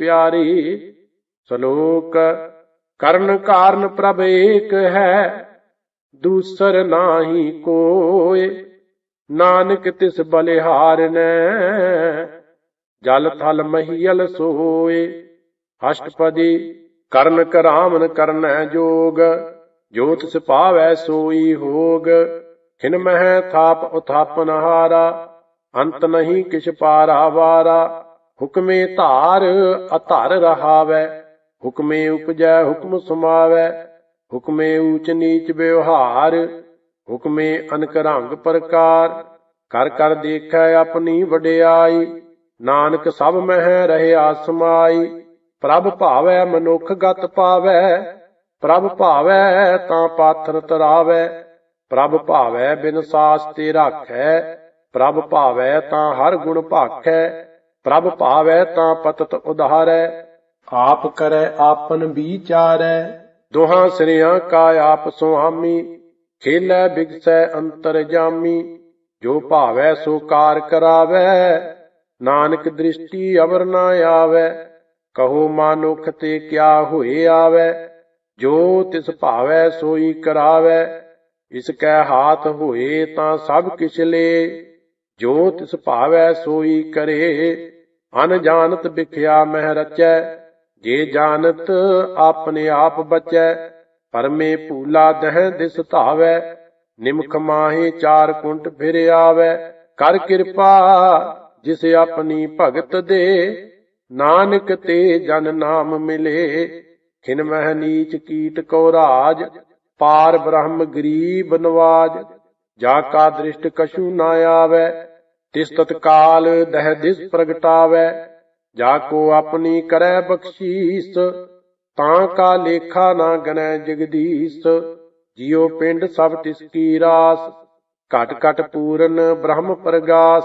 ਪਿਆਰੀ, ਸ਼ਲੋਕ, ਕਰਨ ਕਾਰਨ ਪ੍ਰਭ ਏਕ ਹੈ, ਦੂਸਰ ਨਾਹੀ ਕੋਏ, ਨਾਨਕ ਤਿਸ ਬਲਿਹਾਰਨੈ ਜਲ ਥਲ ਮਹੀਲ ਸੋਏ, ਅਸ਼ਟਪਦੀ ਕਰਨ ਕਰਾਮਨ ਕਰਨੈ ਜੋਗ ਜੋਤ ਤਿਸ ਸੋਈ ਹੋਗ, ਖਿਨ ਮਹਿ ਥਾਪ ਉਥਾਪਨ ਹਾਰਾ, ਅੰਤ ਨਹੀਂ ਕਿਛ ਪਾਰਾ ਵਾਰਾ। ਹੁਕਮੇ ਧਾਰ ਅਧਰ ਰਹਾਵੈ, ਹੁਕਮੇ ਉਪਜੈ ਹੁਕਮ ਸਮਾਵੈ, ਹੁਕਮੇ ਊਚ ਨੀਚ ਵਿਵਹਾਰ, ਹੁਕਮੇ ਅਨਕ ਰੰਗ ਪ੍ਰਕਾਰ, ਕਰ ਕਰ ਦੇਖੈ ਆਪਣੀ ਵਡਿਆਈ, ਨਾਨਕ ਸਭ ਮਹਿ ਰਹਿਆ ਸਮਾਈ ਪ੍ਰਭ ਭਾਵੈ ਮਨੁੱਖ ਗਤ ਪਾਵੈ, ਪ੍ਰਭ ਭਾਵੈ ਤਾਂ ਪਾਥਰ ਤਰਾਵੈ, ਪ੍ਰਭ ਭਾਵੈ ਬਿਨ ਸਾਸ ਤੇ ਰਾਖੈ, ਪ੍ਰਭ ਭਾਵੈ ਤਾਂ ਹਰ ਗੁਣ ਭਾਖੈ ਪ੍ਰਭ ਭਾਵੈ ਤਾਂ ਪਤਤ ਉਧਾਰੈ, ਆਪ ਕਰੈ ਆਪਨ ਵਿਚਾਰੈ। ਦੋਹਾਂ ਸ੍ਰਿਆਂ ਕਾ ਆਪ ਸੁਆਮੀ ਖੇਲੈ ਬਿਗਸੈ ਅੰਤਰ ਜਾਮੀ। ਜੋ ਭਾਵੈ ਸੋ ਕਾਰ ਕਰਾਵੈ, ਨਾਨਕ ਦ੍ਰਿਸ਼ਟੀ ਅਵਰ ਨਾ ਆਵੈ। ਕਹੋ ਮਾਨੁਖ ਤੇ ਕਿਆ ਹੋਏ ਆਵੈ, ਜੋ ਤਿਸ ਭਾਵੈ ਸੋਈ ਕਰਾਵੈ। ਇਸ ਕੈ ਹਾਥ ਹੋਏ ਤਾਂ ਸਭ ਕਿਛ ਲੇ। ਜੋ ਤਿਸ ਭਾਵੈ ਸੋਈ ਕਰੇ ਅਨਜਾਨਤ ਵਿਖਿਆ ਮਹਿ ਰਚੈ, ਜੇ ਜਾਣਤ ਆਪਣੇ ਆਪ ਬਚੈ, ਪਰਮੇ ਭੂਲਾ ਦਹਿ ਦਿਸ ਧਾਵੈ, ਨਿਮਖ ਮਾਹੇ ਚਾਰ ਕੁੰਟ ਫਿਰ ਆਵੈ, ਕਰ ਕਿਰਪਾ ਜਿਸ ਆਪਣੀ ਭਗਤ ਦੇ, ਨਾਨਕ ਤੇ ਜਨ ਨਾਮ ਮਿਲੇ, ਖਿਨ ਮਹਿ ਨੀਚ ਕੀਟ ਕੋ ਰਾਜ, ਪਾਰ ਬ੍ਰਹਮ ਗਰੀਬ ਨਵਾਜ, ਜਾ ਕਾ ਦ੍ਰਿਸ਼ਟ ਕਛੂ ਨਾ ਆਵੈ ਤਿਸ ਤਤਕਾਲ ਦਹਿ ਦਿਸ ਪ੍ਰਗਟਾਵੈ, ਜਾ ਕੋ ਆਪਣੀ ਕਰੈ ਬਖਸ਼ੀਸ, ਤਾਂ ਕਾ ਲੇਖਾ ਨਾ ਗਨੈ ਜਗਦੀਸ਼, ਜਿਉ ਪਿੰਡ ਸਭ ਤਿਸ ਕੀ ਰਾਸ, ਘਟ ਘਟ ਪੂਰਨ ਬ੍ਰਹਮ ਪ੍ਰਗਾਸ,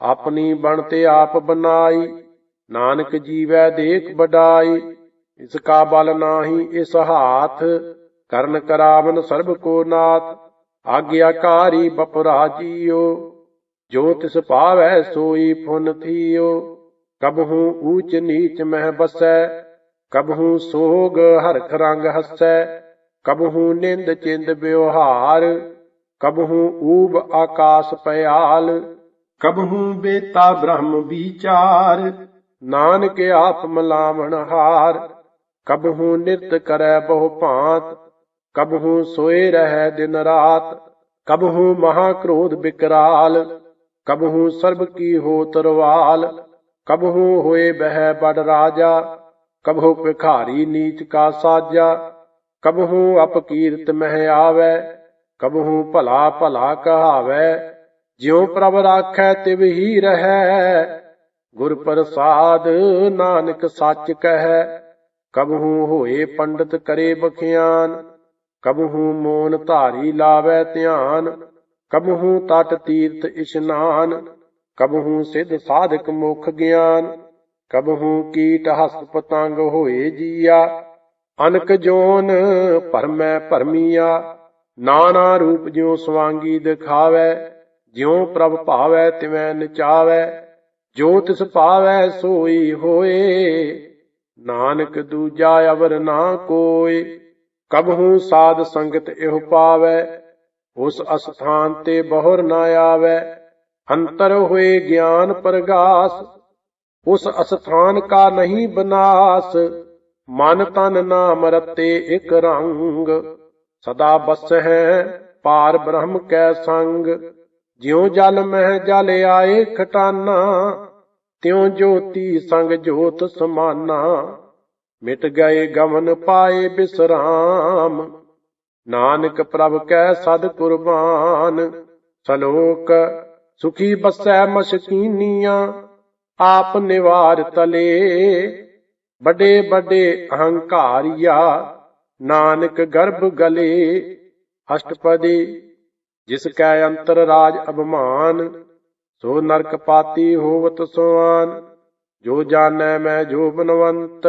ਆਪਣੀ ਬਣ ਤੇ ਆਪ ਬਨਾਈ, ਨਾਨਕ ਜੀਵੈ ਦੇਖ ਬਡਾਈ ਇਸ ਕਾ ਬਲ ਨਾਹੀ ਇਸ ਹਾਥ, ਕਰਨ ਕਰਾਵਨ ਸਰਬ ਕੋ ਨਾਥ, ਆਗਿਆਕਾਰੀ ਬਪਰਾ ਜੀਓ। ਜੋ ਤਿਸ ਭਾਵੈ ਸੋਈ ਫੁਨ ਥੀਓ। ਕਬਹੂ ਊਚ ਨੀਚ ਮਹਿ ਬਸੈ ਕਬਹੂ ਸੋਗ ਹਰਖ ਰੰਗ ਹਸੈ। ਕਬਹੂ ਨਿੰਦ ਚਿੰਦ ਵਿਵਹਾਰ ਕਬਹੂ ਊਬ ਆਕਾਸ ਪਿਆਲ ਕਬਹੂ ਬੇਤਾ ਬ੍ਰਹਮ ਵਿਚਾਰ, ਨਾਨਕ ਆਪ ਮਲਾਵਣ ਹਾਰ। ਕਬਹੂ ਨਿਰਤ ਕਰੈ ਬਹੁ ਭਾਂਤ ਕਬਹੂ ਸੋਏ ਰਹਿ ਦਿਨ ਰਾਤ। ਕਬਹੂ ਮਹਾ ਕ੍ਰੋਧ ਬਿਕਰਾਲ। ਕਬਹੂ ਸਰਬ ਕੀ ਹੋ ਤਰਵਾਲ ਕਬਹੂ ਹੋਏ ਬਹਿ ਬੜ ਰਾਜਾ, ਕਬਹੂ ਭਿਖਾਰੀ ਨੀਚ ਕਾ ਸਾਜਾ, ਕਬਹੂ ਅਪਕੀਰਤ ਮਹਿ ਆਵੈ, ਕਬਹੂ ਭਲਾ ਭਲਾ ਕਹਾਵੈ, ਜਿਉ ਪ੍ਰਭ ਰਾਖੈ ਤਿਵ ਹੀ ਰਹੈ, ਗੁਰ ਪ੍ਰਸਾਦ ਨਾਨਕ ਸੱਚ ਕਹੈ, ਕਬਹੂ ਹੋਏ ਪੰਡਤ ਕਰੇ ਬਖਿਆਨ, ਕਬਹੂ ਮੋਨ ਧਾਰੀ ਲਾਵੈ ਧਿਆਨ ਕਬਹੂ ਤਟ ਤੀਰਥ ਇਸ਼ਨਾਨ ਕਬਹੂ ਸਿਧ ਸਾਧਕ ਮੁਖ ਗਿਆਨ, ਕਬਹੂ ਕੀਟ ਹਸਤ ਪਤੰਗ ਹੋਏ ਜੀਆ, ਅਨਕ ਜੋਨ ਭਰਮੈ ਭਰਮੀਆ, ਨਾਨਾ ਰੂਪ ਜਿਉ ਸਵਾਂਗੀ ਦਿਖਾਵੈ, ਜਿਉ ਪ੍ਰਭ ਭਾਵੈ ਤਿਵੈ ਨਚਾਵੈ, ਜੋ ਤਿਸ ਭਾਵੈ ਸੋਈ ਹੋਏ, ਨਾਨਕ ਦੂਜਾ ਅਵਰ ਨਾ ਕੋਇ ਕਬਹੂ ਸਾਧ ਸੰਗਤ ਇਹੋ ਪਾਵੈ ਉਸ ਅਸਥਾਨ ਤੇ ਬਹੁਰ ਨਾ ਆਵੈ, ਅੰਤਰ ਹੋਏ ਗਿਆਨ ਪ੍ਰਗਾਸ, ਉਸ ਅਸਥਾਨ ਕਾ ਨਹੀਂ ਬਨਾਸ, ਮਨ ਤਨ ਨਾਮ ਰਤੇ ਇਕ ਰੰਗ, ਸਦਾ ਬਸ ਹੈ ਪਾਰ ਬ੍ਰਹਮ ਕੈ ਸੰਗ, ਜਿਉ ਜਲ ਮਹਿ ਜਲ ਆਏ ਖਟਾਨਾ, ਤਿਉ ਜੋਤੀ ਸੰਗ ਜੋਤ ਸਮਾਨਾ, ਮਿਟ ਗਏ ਗਮਨ ਪਾਏ ਬਿਸਰਾਮ ਨਾਨਕ ਪ੍ਰਭ ਕੈ ਸਦ ਕੁਰਬਾਨ, ਸਲੋਕ, ਸੁਖੀ ਬਸੈ ਮਸ਼ਕੀਨੀਆਂ, ਆਪ ਨਿਵਾਰ ਤਲੇ, ਵੱਡੇ ਵੱਡੇ ਅਹੰਕਾਰੀਆ, ਨਾਨਕ ਗਰਭ ਗਲੇ, ਅਸ਼ਟਪਦੀ, ਜਿਸ ਕੈ ਅੰਤਰ ਰਾਜ ਅਭਮਾਨ, ਸੋ ਨਰਕ ਪਾਤੀ ਹੋਵਤ ਸੁਆਨ, ਜੋ ਜਾਣੈ ਮੈਂ ਜੋ ਬਨਵੰਤ,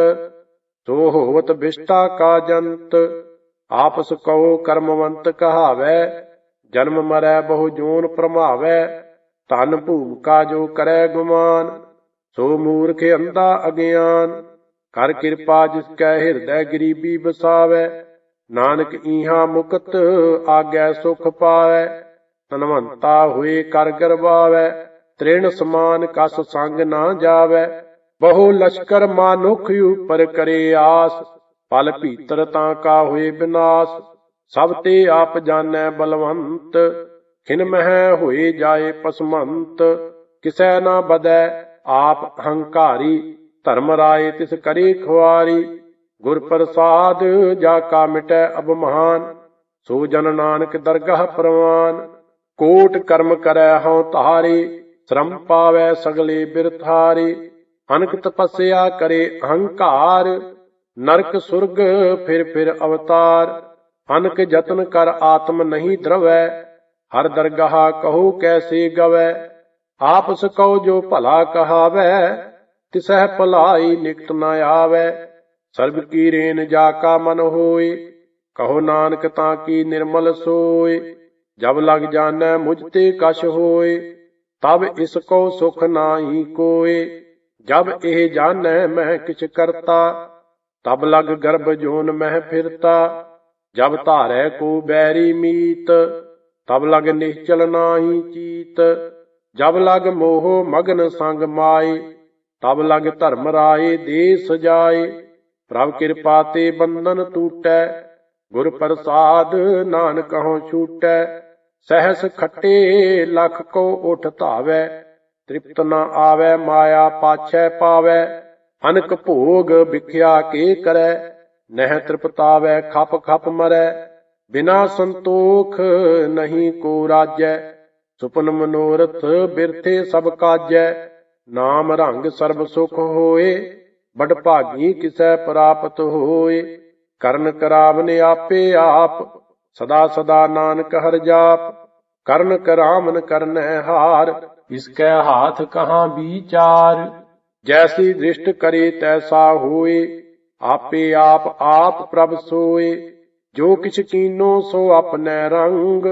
ਸੋ ਹੋਵਤ ਬਿਸ਼ਟਾ ਕਾ ਜੰਤ ਆਪਸ ਕਹੋ ਕਰਮਵੰਤ ਕਹਾਵੈ, ਜਨਮ ਮਰੈ ਬਹੁ ਜੋਨ ਪ੍ਰਮਾਵੈ ਤਨ ਭੂਮਿਕਾ ਜੋ ਕਰੈ ਗੁਮਾਨ, ਸੋ ਮੂਰਖ ਅੰਧਾ ਅਗਿਆਨ, ਕਰ ਕਿਰਪਾ ਜਿਸ ਕੈ ਹਿਰਦੈ ਗਰੀਬੀ ਬਸਾਵੈ ਨਾਨਕ ਈਹਾ ਮੁਕਤ ਆਗੈ ਸੁਖ ਪਾਵੈ ਤਨਵੰਤਾ ਹੋਏ ਕਰ ਗਰਵਾਵੈ, ਤ੍ਰਿਣ ਸਮਾਨ ਕਸ ਸੰਗ ਨਾ ਜਾਵੈ, ਬਹੁ ਲਸ਼ਕਰ ਮਾਨੁਖ ਉਪਰ ਕਰੇ ਆਸ ਪਲ ਭੀਤਰ ਤਾਂ ਕਾ ਹੋਏ ਬਿਨਾਸ਼, ਸਭ ਤੇ ਆਪ ਜਾਣੈ ਬਲਵੰਤ। ਖਿਨ ਮਹਿ ਹੋਏ ਜਾਏ ਪਸਮੰਤ, ਕਿਸੈ ਨਾ ਬਦੈ ਆਪ ਹੰਕਾਰੀ। ਧਰਮ ਰਾਏ ਤਿਸ ਕਰੇ ਖੁਆਰੀ, ਗੁਰ ਪ੍ਰਸਾਦ ਜਾ ਕਾ ਮਿਟੈ ਅਬਮਾਨ ਸੋ ਜਨ ਨਾਨਕ ਦਰਗਾਹ ਪ੍ਰਵਾਨ, ਕੋਟ ਕਰਮ ਕਰੈ ਹਉ ਧਾਰੇ, ਸ਼ਰਮ ਪਾਵੈ ਸਗਲੇ ਬਿਰਥਾਰੇ। ਅਨਕ ਤਪੱਸਿਆ ਕਰੇ ਅਹੰਕਾਰ ਨਰਕ ਸੁਰਗ, ਫਿਰ ਫਿਰ ਅਵਤਾਰ। ਅਨਕ ਯਤਨ ਕਰ ਆਤਮ ਨਹੀਂ ਦਰਵੈ, ਹਰ ਦਰਗਾਹ ਕਹੋ ਕੈਸੇ ਗਵੈ। ਆਪਸ ਕਉ ਜੋ ਭਲਾ ਕਹਾਵੈ, ਤਿਸਹਿ ਭਲਾਈ ਨਿਕਟ ਨ ਆਵੈ। ਸਰਬ ਕੀ ਰੇਨ ਜਾ ਕਾ ਮਨ ਹੋਏ, ਕਹੋ ਨਾਨਕ ਤਾਂ ਕੀ ਨਿਰਮਲ ਸੋਏ। ਜਬ ਲਗ ਜਾਣੈ ਮੁਝ ਤੇ ਕਛ ਹੋਏ, ਤਬ ਇਸ ਕੋ ਸੁਖ ਨਾਹੀ ਕੋਏ। ਜਬ ਇਹ ਜਾਣੈ ਮੈਂ ਕਿਛ ਕਰਤਾ ਤਬ ਲਗ ਗਰਭ ਜੋਨ ਮਹਿ ਫਿਰਤਾ, ਜਬ ਧਾਰੈ ਕੋ ਬੈਰੀ ਮੀਤ, ਤਬ ਲਗ ਨਿਸ਼ਚਲ ਨਾਹੀ ਚੀਤ, ਜਬ ਲਗ ਮੋਹ ਮਗਨ ਸੰਗ ਮਾਏ, ਤਬ ਲਗ ਧਰਮ ਰਾਏ ਦੇ ਸਜਾਏ ਪ੍ਰਭ ਕਿਰਪਾ ਤੇ ਬੰਧਨ ਟੂਟੈ, ਗੁਰ ਪ੍ਰਸਾਦ ਨਾਨਕ ਹਉ ਛੂਟੈ, ਸਹਸ ਖੱਟੇ ਲਖ ਕੋ ਉਠ ਧਾਵੈ, ਤ੍ਰਿਪਤ ਨਾ ਆਵੈ, ਮਾਇਆ ਪਾਛੈ ਪਾਵੈ ਅਨਕ ਭੋਗ ਵਿਖਿਆ ਕੇ ਕਰੈ, ਨਹਿ ਤ੍ਰਿਪਤਾਵੈ, ਖਪ ਖਪ ਮਰੈ। ਬਿਨਾ ਸੰਤੋਖ ਨਹੀਂ ਕੋ ਰਾਜੈ, ਸੁਪਨ ਮਨੋਰਥ ਬਿਰਥੇ ਸਭ ਕਾਜੈ। ਨਾਮ ਰੰਗ ਸਰਬ ਸੁਖ ਹੋਏ ਬੜ ਭਾਗੀ ਕਿਸੈ ਪ੍ਰਾਪਤ ਹੋਏ। ਕਰਨ ਕਰਾਵਨ ਆਪੇ ਆਪ, ਸਦਾ ਸਦਾ ਨਾਨਕ ਹਰ ਜਾਪ। ਕਰਨ ਕਰਾਮਨ ਕਰਨੈ ਹਾਰ, ਇਸ ਕੈ ਹਾਥ ਕਹਾਂ ਵਿਚਾਰ ਜੈਸੀ ਦ੍ਰਿਸ਼ਟ ਕਰੇ ਤੈਸਾ ਹੋਏ, ਆਪੇ ਆਪ ਆਪ ਪ੍ਰਭ ਸੋਏ। ਜੋ ਕਿਛ ਕੀਨੋ ਸੋ ਆਪਣੈ ਰੰਗ,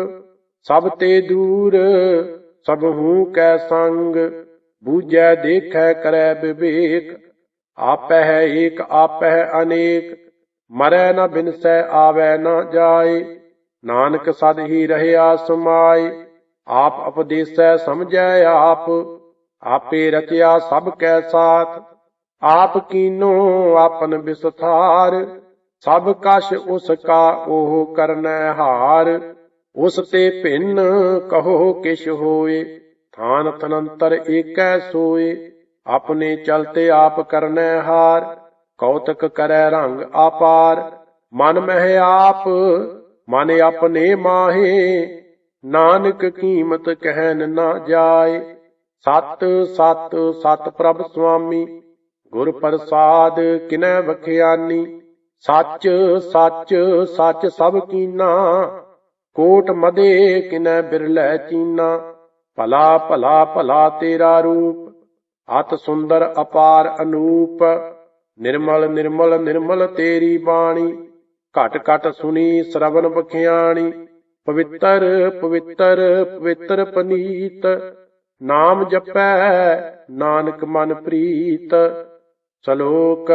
ਸਭ ਤੇ ਦੂਰ, ਸਭ ਹੂੰ ਕੈ ਸੰਗ। ਬੂਝੈ ਦੇਖੈ ਕਰੈ ਵਿਵੇਕ ਆਪੈ ਹੈ ਏਕ ਆਪੈ ਹੈ ਅਨੇਕ। ਮਰੈ ਨ ਬਿਨਸੈ, ਆਵੈ ਨ ਜਾਏ। ਨਾਨਕ ਸਦ ਹੀ ਰਹਿਆ ਸਮਾਏ, ਆਪ ਉਪਦੇਸੈ ਸਮਝੈ ਆਪ। ਆਪੇ ਰਚਿਆ ਸਭ ਕੈ ਸਾਥ ਆਪ ਕੀਨੋ ਆਪਨ ਵਿਸਥਾਰ ਸਭ ਕਛ ਉਸ ਕਾ ਉਹ ਕਰਨੈ ਹਾਰ, ਉਸ ਤੇ ਭਿੰਨ ਕਹੋ ਕਿਛ ਹੋਏ, ਥਾਨ ਤਨੰਤਰ ਏਕੈ ਸੋਏ, ਆਪਣੇ ਚਲਤੇ ਆਪ ਕਰਨੈ ਹਾਰ, ਕੌਤਕ ਕਰੈ ਰੰਗ ਆਪਾਰ, ਮਨ ਮਹਿ ਆਪ, ਮਨ ਆਪਣੇ ਮਾਹੇ, ਨਾਨਕ ਕੀਮਤ ਕਹਿਨ ਨਾ ਜਾਏ ਸਤ ਸਤ ਸਤ ਪ੍ਰਭ ਸੁਆਮੀ, ਗੁਰ ਪ੍ਰਸਾਦ ਕਿਨੈ ਵਖਿਆਨੀ, ਸੱਚ ਸੱਚ ਸੱਚ ਸਭ ਕੀਨਾ, ਕੋਟ ਮਦੇ ਕਿਨੈ ਬਿਰਲੇ ਚੀਨਾ, ਭਲਾ ਭਲਾ ਭਲਾ ਤੇਰਾ ਰੂਪ, ਅਤ ਸੁੰਦਰ ਅਪਾਰ ਅਨੂਪ, ਨਿਰਮਲ ਨਿਰਮਲ ਨਿਰਮਲ ਤੇਰੀ ਬਾਣੀ, ਘਟ ਘਟ ਸੁਣੀ ਸ਼ਰਵਨ ਬਖਿਆਣੀ ਪਵਿੱਤਰ ਪਵਿੱਤਰ ਪਵਿੱਤਰ ਪਨੀਤ ਨਾਮ ਜਪੈ ਨਾਨਕ ਮਨ ਪ੍ਰੀਤ ਸ਼ਲੋਕ